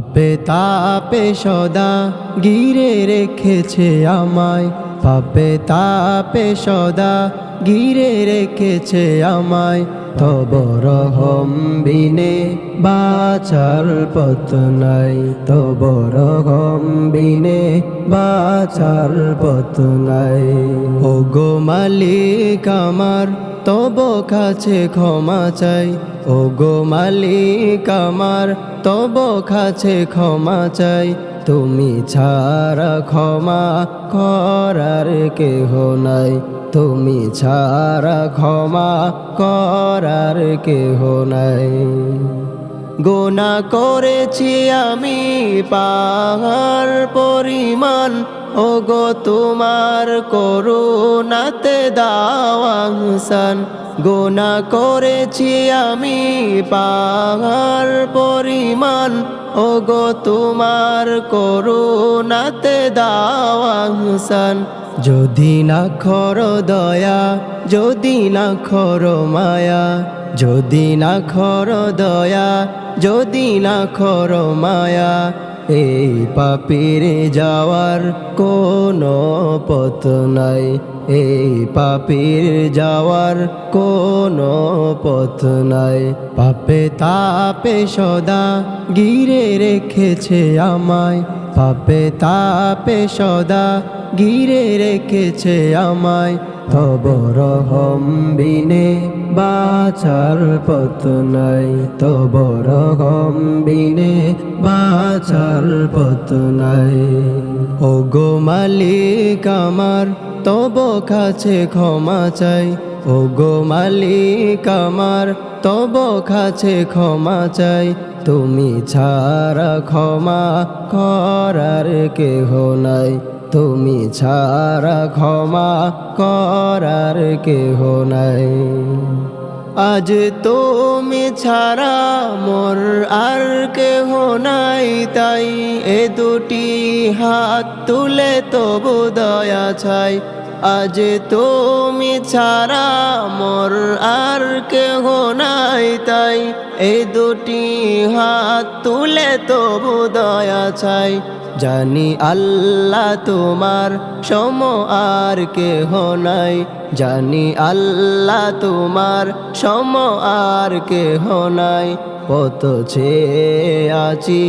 পাপে তাপে সদা গিরে রেখেছে আমায়। পাপে তাপে সদা গিরে রেখেছে আমায়। তবর হম বিনে বাচার পথ নাই। তবর হম বিনে বাচার পথ নাই। ও গো মালিক আমার, তব কাছে ক্ষমা চাই। ও গো মালিক আমার, তব কাছে ক্ষমা চাই। তুমি ছাড়া ক্ষমা করার কেহ নাই। তুমি ছাড়া ক্ষমা করার কেহ নাই। গোনা করেছি আমি পাহাড় পরিমাণ। ও গো তোমার করুণাতে দাওয়াংসান গোনা করেছি আমি পাহাড় পরিমাণ। ও গো তোমার করুণাতে দাওয়াংসান যদি না খর দয়া, যদি না খর মায়া, যদি না খর দয়া, যদি না খর মায়া এই পাপির যাওয়ার কোনো পথ নাই। এই পাপির যাওয়ার কোনো পথ নাই। পাপে তাপে সদা গিরে রেখেছে আমায়। পাপে তাপে সদা গিরে রেখেছে আমায়। তবর হম বিনে বাচার পথ নাই। তবর হম বিনে বাচার পথ নাই। ও গো মালিক আমার, তব কাছে ক্ষমা চাই। ও গো মালিক আমার, তব কাছে ক্ষমা চাই। তুমি ছাড়া ক্ষমা করার কেহ নাই। তুমি ছাড়া ক্ষমা করার কেহ নাই। আজ তুমি ছাড়া মোর আর কেহ নাই, তাই এ দুটি হাত তুলে তবু দয়া ছাই আজ তুমি ছাড়া মোর আর কেহ নাই, তাই এ দুটি হাত তুলে তবু দয়া চাই। জানি আল্লাহ তোমার সম আর কেহ নাই, জানি আল্লাহ তোমার সম আর কেহ নাই। পত ছে আছি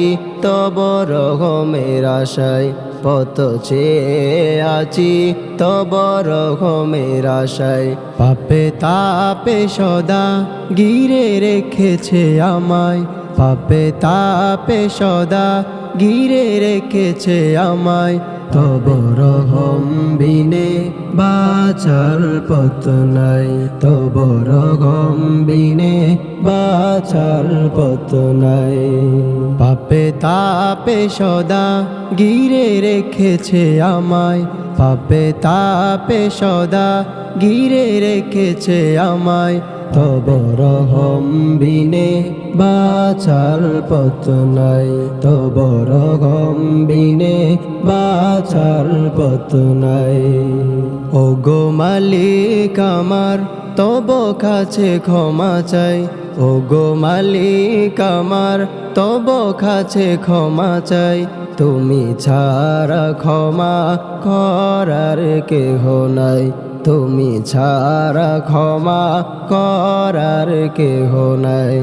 তব রহমের আশায়। পত চেয়ে আছি, তব ঘমের আশায়। পাপে তাপে সদা গিরে রেখেছে আমায়। পাপে তাপে সদা গিরে রেখেছে আমায়। তব রহম বিনে বাচার পথ নাই। তব রহম বিনে বাচার পথ নাই। পাপে তাপে সদা গিরে রেখেছে আমায়। পাপে তাপে সদা গিরে রেখেছে আমায়। তব রহম বিনে বাচার পথ নাই। তব রহম বিনে বাচার পথ নাই। ও গো মালিক আমার, তব কাছে ক্ষমা চাই। ও গো মালিক আমার, তব কাছে ক্ষমা চাই। তুমি ছাড়া ক্ষমা করার কেহ নাই। তুমি ছাড়া ক্ষমা করার কেহ নাই।